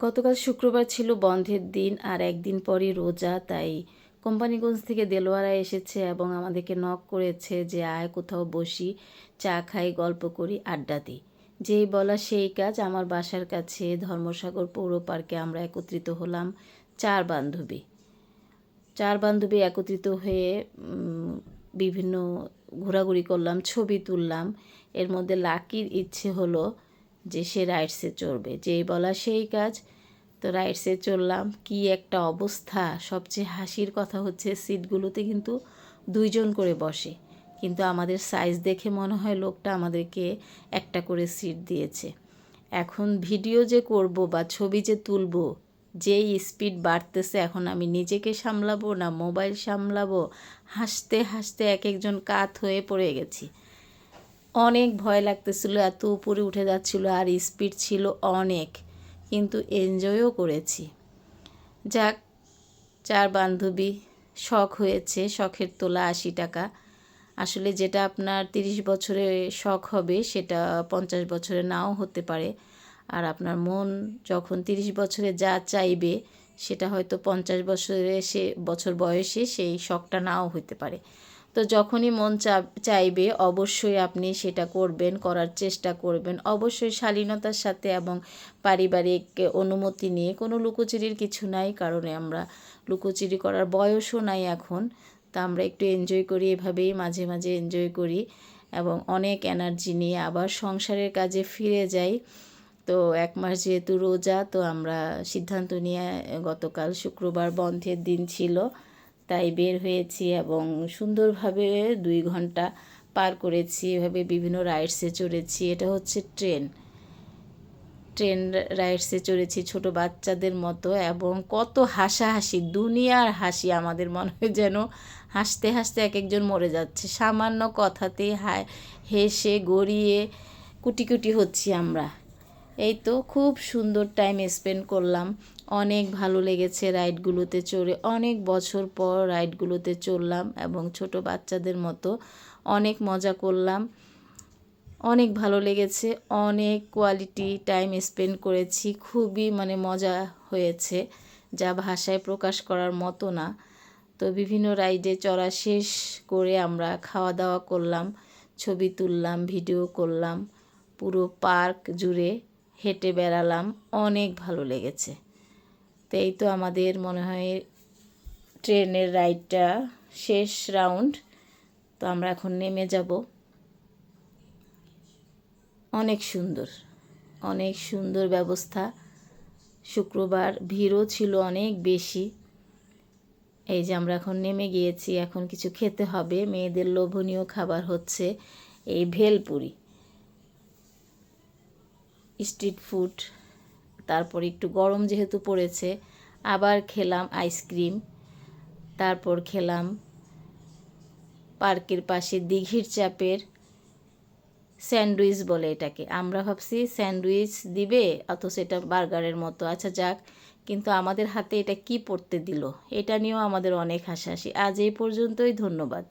গতকাল শুক্রবার ছিল বন্ধের দিন আর একদিন পরই রোজা, তাই কোম্পানিগঞ্জ থেকে দেলোয়ারা এসেছে এবং আমাদেরকে নক করেছে যে, আয় কোথাও বসি, চা খাই, গল্প করি, আড্ডা দিই। যেই বলা সেই কাজ আমার বাসার কাছে ধর্মসাগর পৌর পার্কে আমরা একত্রিত হলাম চার বান্ধবী। চার বান্ধবী একত্রিত হয়ে বিভিন্ন ঘোরাঘুরি করলাম, ছবি তুললাম। এর মধ্যে লাকির ইচ্ছে হলো যে সে রাইডসে চড়বে। যেই বলা সেই কাজ। তো রাইডসে চললাম কি একটা অবস্থা। সবচেয়ে হাসির কথা হচ্ছে সিটগুলোতে কিন্তু দুইজন করে বসে। কিন্তু আমাদের সাইজ দেখে মনে হয় লোকটা আমাদেরকে একটা করে সিট দিয়েছে। এখন ভিডিও যে করব বা ছবি যে তুলব, যেই স্পিড বাড়তেছে, এখন আমি নিজেকে সামলাবো না মোবাইল সামলাবো, হাসতে হাসতে এক একজন কাত হয়ে পড়ে গেছি। অনেক ভয় লাগতেছিল, এত উপরে উঠে যাচ্ছিল আর স্পিড ছিল অনেক। কিন্তু এনজয়ও করেছি। যাক, চার বান্ধবী, শখ হয়েছে, শখের তোলা আশি টাকা। আসলে যেটা আপনার তিরিশ বছরে শখ হবে, সেটা পঞ্চাশ বছরে নাও হতে পারে। আর আপনার মন যখন তিরিশ বছরে যা চাইবে, সেটা হয়তো পঞ্চাশ বছরে সে, বছর বয়সে সেই শখটা নাও হতে পারে। তো যখনই মন চাইবে অবশ্যই আপনি সেটা করবেন, করার চেষ্টা করবেন। অবশ্যই শালীনতার সাথে এবং পারিবারিক অনুমতি নিয়ে কোনো লুকোচুরির কিছু নাই, কারণে আমরা লুকোচুরি করার বয়সও নাই এখন। তা আমরা একটু এনজয় করি, এভাবেই মাঝে মাঝে এনজয় করি এবং অনেক এনার্জি নিয়ে আবার সংসারের কাজে ফিরে যাই। তো এক মাস যেহেতু রোজা, তো আমরা সিদ্ধান্ত নিয়ে গতকাল শুক্রবার বন্ধের দিন ছিল। তাই বের হয়েছি এবং সুন্দরভাবে দুই ঘণ্টা পার করেছি। এভাবে বিভিন্ন রাইডসে চড়েছি। এটা হচ্ছে ট্রেন ট্রেন রাইডসে চড়েছি ছোট বাচ্চাদের মতো এবং কত হাসাহাসি, দুনিয়ার হাসি আমাদের মনে হয় যেন হাসতে হাসতে এক একজন মরে যাচ্ছে। সামান্য কথাতেই হায়, হেসে গড়িয়ে কুটি কুটি হচ্ছি আমরা। এই তো খুব সুন্দর টাইম স্পেন্ড করলাম। অনেক ভালো লেগেছে রাইডগুলোতে চড়ে। অনেক বছর পর রাইডগুলোতে চড়লাম এবং ছোট বাচ্চাদের মতো অনেক মজা করলাম। অনেক ভালো লেগেছে, অনেক কোয়ালিটি টাইম স্পেন্ড করেছি। খুবই মানে মজা হয়েছে, যা ভাষায় প্রকাশ করার মতো না। তো বিভিন্ন রাইডে চড়া শেষ করে আমরা খাওয়া দাওয়া করলাম, ছবি তুললাম ভিডিও করলাম। পুরো পার্ক জুড়ে হেঁটে বেড়ালাম, অনেক ভালো লেগেছে। তো এই তো আমাদের মনে হয় ট্রেনের রাইডটা শেষ রাউন্ড। তো আমরা এখন নেমে যাব। অনেক সুন্দর অনেক সুন্দর ব্যবস্থা। শুক্রবার ভিড়ও ছিল অনেক বেশি। এই যে আমরা এখন নেমে গিয়েছি, এখন কিছু খেতে হবে। মেয়েদের লোভনীয় খাবার হচ্ছে এই ভেলপুরি। স্ট্রিট ফুড, তারপর একটু গরম যেহেতু পড়েছে, আবার খেলাম আইসক্রিম, তারপর খেলাম পার্কের পাশে দিঘির চাপের স্যান্ডউইচ বলে এটাকে। আমরা ভাবছি স্যান্ডউইচ দিবে, অথচ এটা বার্গারের মতো। আচ্ছা যাক, কিন্তু আমাদের হাতে এটা কি পড়তে দিল? এটা নিয়েও আমাদের অনেক হাসাহাসি। আজ এই পর্যন্তই, ধন্যবাদ।